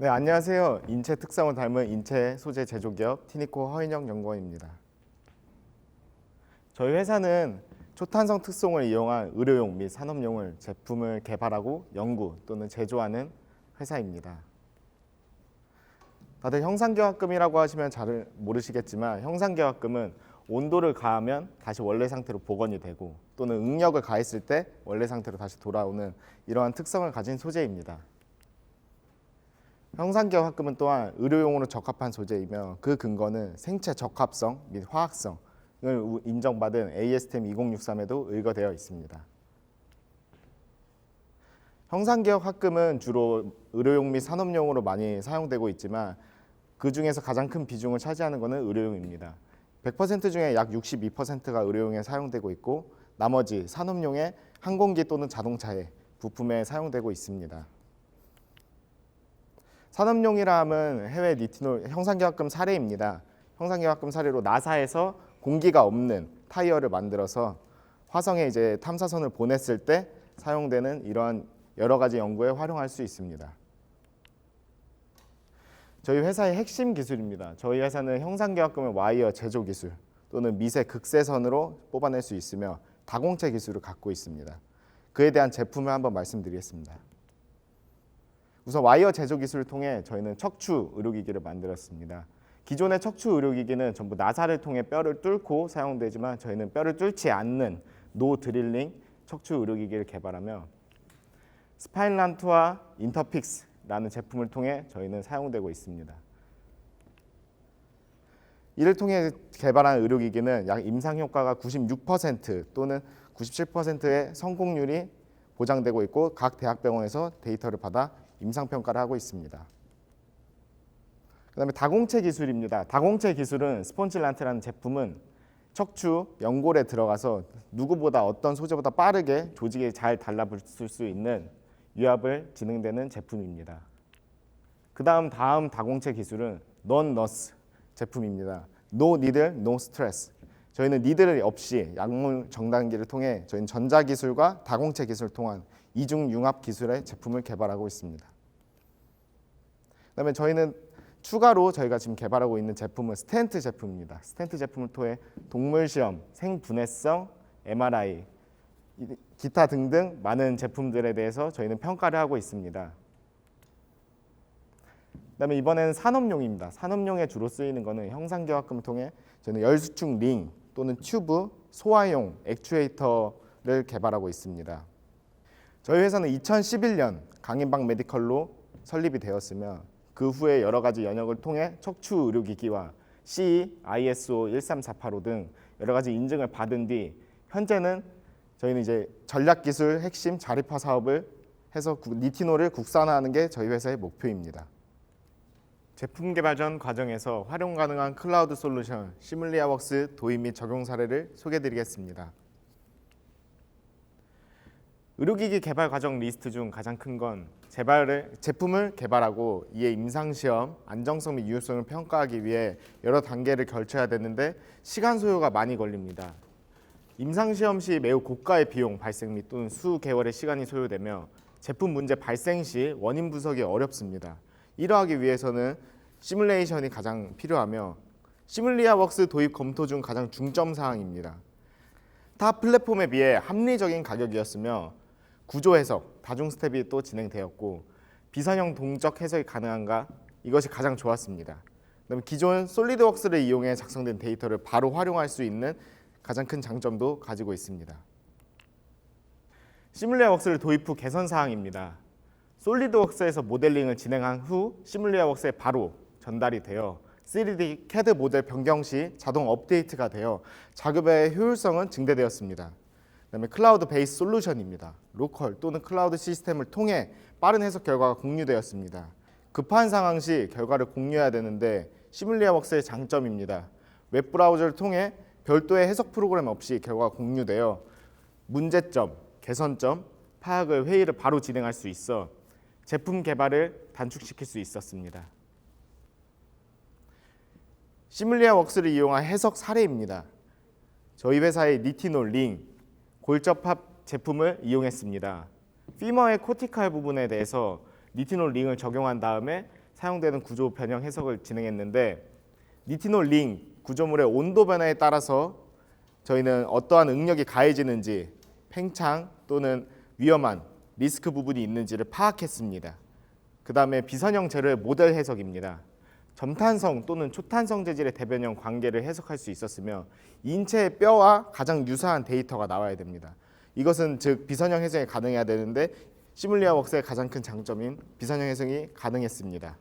네, 안녕하세요. 인체 특성을 닮은 인체 소재 제조기업 티니코 허인영 연구원입니다. 저희 회사는 초탄성 특성을 이용한 의료용 및 산업용을 제품을 개발하고 연구 또는 제조하는 회사입니다. 다들 형상경합금이라고 하시면 잘 모르시겠지만 형상경합금은 온도를 가하면 다시 원래 상태로 복원이 되고 또는 응력을 가했을 때 원래 상태로 다시 돌아오는 이러한 특성을 가진 소재입니다. 형상경합금은 또한 의료용으로 적합한 소재이며 그 근거는 생체 적합성 및 화학성을 우- 인정받은 ASTM 2063에도 의거되어 있습니다. 형상기억합금은 주로 의료용 및 산업용으로 많이 사용되고 있지만 그 중에서 가장 큰 비중을 차지하는 것은 의료용입니다. 100% 중에 약 62%가 의료용에 사용되고 있고 나머지 산업용의 항공기 또는 자동차에 부품에 사용되고 있습니다. 산업용이라 함은 해외 니티놀 형상기합금 사례입니다. 형상기합금 사례로 나사에서 공기가 없는 타이어를 만들어서 화성에 이제 탐사선을 보냈을 때 사용되는 이러한 여러 가지 연구에 활용할 수 있습니다. 저희 회사의 핵심 기술입니다. 저희 회사는 형상기합금의 와이어 제조 기술 또는 미세 극세선으로 뽑아낼 수 있으며 다공체 기술을 갖고 있습니다. 그에 대한 제품을 한번 말씀드리겠습니다. 우선 와이어 제조 기술을 통해 저희는 척추 의료기기를 만들었습니다. 기존의 척추 의료기기는 전부 나사를 통해 뼈를 뚫고 사용되지만 저희는 뼈를 뚫지 않는 노 드릴링 척추 의료기기를 개발하며 스파인란트와 인터픽스라는 제품을 통해 저희는 사용되고 있습니다. 이를 통해 개발한 의료기기는 약 임상 효과가 96% 또는 97%의 성공률이 보장되고 있고 각 대학병원에서 데이터를 받아 임상 평가를 하고 있습니다. 그다음에 다공체 기술입니다. 다공체 기술은 스폰질란트라는 제품은 척추 연골에 들어가서 누구보다 어떤 소재보다 빠르게 조직에 잘 달라붙을 수 있는 유압을 진행되는 제품입니다. 그 다음 다음 다공체 기술은 non 너스 제품입니다. No needle. 저희는 니들 없이 약물 정단기를 통해 저희는 전자 기술과 다공체 기술을 통한 이중 융합 기술의 제품을 개발하고 있습니다. 그다음에 저희는 추가로 저희가 지금 개발하고 있는 제품은 스텐트 제품입니다. 스텐트 제품을 통해 동물 시험, 생분해성, MRI, 이- 기타 등등 많은 제품들에 대해서 저희는 평가를 하고 있습니다. 그다음에 이번에는 산업용입니다. 산업용에 주로 쓰이는 것은 형상기화금을 통해 저는 열수축 링 또는 튜브, 소화용 액추에이터를 개발하고 있습니다. 저희 회사는 2011년 강인방 메디컬로 설립이 되었으며 그 후에 여러 가지 연역을 통해 척추 의료기기와 CE, ISO 13485 등 여러 가지 인증을 받은 뒤 현재는 저희는 이제 전략기술 핵심 자립화 사업을 해서 구- 니티노를 국산화하는 게 저희 회사의 목표입니다. 제품 개발 전 과정에서 활용 가능한 클라우드 솔루션 시뮬리아웍스 도입 및 적용 사례를 소개드리겠습니다. 의료기기 개발 과정 리스트 중 가장 큰 건 제품을 개발하고 이에 임상 시험 안정성 및 유효성을 평가하기 위해 여러 단계를 걸쳐야 되는데 시간 소요가 많이 걸립니다. 임상 시험 시 매우 고가의 비용 발생 및 또는 수 개월의 시간이 소요되며 제품 문제 발생 시 원인 분석이 어렵습니다. 이러하기 위해서는 시뮬레이션이 가장 필요하며 시뮬리아웍스 도입 검토 중 가장 중점 사항입니다. 타 플랫폼에 비해 합리적인 가격이었으며 구조 해석, 다중 스텝이 또 진행되었고 비선형 동적 해석이 가능한가 이것이 가장 좋았습니다. 그다음에 기존 솔리드웍스를 이용해 작성된 데이터를 바로 활용할 수 있는 가장 큰 장점도 가지고 있습니다. 시뮬리아웍스를 도입 후 개선 사항입니다. 솔리드웍스에서 모델링을 진행한 후 시뮬리아웍스에 바로 전달이 되어 3D CAD 모델 변경 시 자동 업데이트가 되어 작업의 효율성은 증대되었습니다. 그다음에 클라우드 베이스 솔루션입니다. 로컬 또는 클라우드 시스템을 통해 빠른 해석 결과가 공유되었습니다. 급한 상황 시 결과를 공유해야 되는데 시뮬리아웍스의 장점입니다. 웹 브라우저를 통해 별도의 해석 프로그램 없이 결과가 공유되어 문제점, 개선점 파악을 회의를 바로 진행할 수 있어 제품 개발을 단축시킬 수 있었습니다. 시뮬리아 웍스를 이용한 해석 사례입니다. 저희 회사의 니티놀 링 골접합 제품을 이용했습니다. 피머의 코티칼 부분에 대해서 니티놀 링을 적용한 다음에 사용되는 구조 변형 해석을 진행했는데 니티놀 링 구조물의 온도 변화에 따라서 저희는 어떠한 응력이 가해지는지 팽창 또는 위험한 리스크 부분이 있는지를 파악했습니다. 그 다음에 비선형 재료의 모델 해석입니다. 점탄성 또는 초탄성 재질의 대변형 관계를 해석할 수 있었으며 인체의 뼈와 가장 유사한 데이터가 나와야 됩니다. 이것은 즉 비선형 해석이 가능해야 되는데 시뮬리아 웍스의 가장 큰 장점인 비선형 해석이 가능했습니다.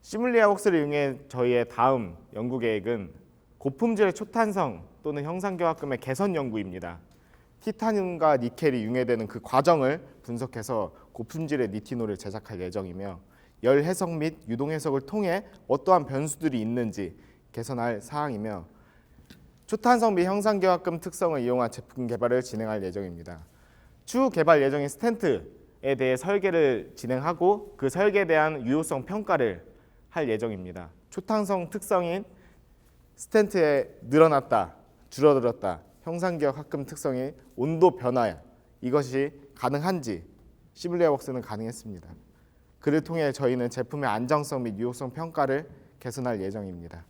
시뮬리아 웍스를 이용해 저희의 다음 연구 계획은 고품질의 초탄성 또는 형상교합금의 개선 연구입니다. 티타늄과 니켈이 융해되는 그 과정을 분석해서 고품질의 니티놀을 제작할 예정이며 열 해석 및 유동 해석을 통해 어떠한 변수들이 있는지 개선할 사항이며 초탄성 및 형상교합금 특성을 이용한 제품 개발을 진행할 예정입니다. 추후 개발 예정인 스텐트에 대해 설계를 진행하고 그 설계에 대한 유효성 평가를 할 예정입니다. 초탄성 특성인 스텐트에 늘어났다, 줄어들었다, 형상기억 합금 특성의 온도 변화 이것이 가능한지 시뮬리아 웍스는 가능했습니다. 그를 통해 저희는 제품의 안정성 및 유효성 평가를 개선할 예정입니다.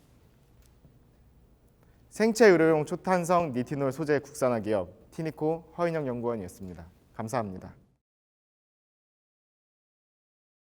생체 의료용 초탄성 니티놀 소재 국산화 기업 티니코 허인영 연구원이었습니다. 감사합니다.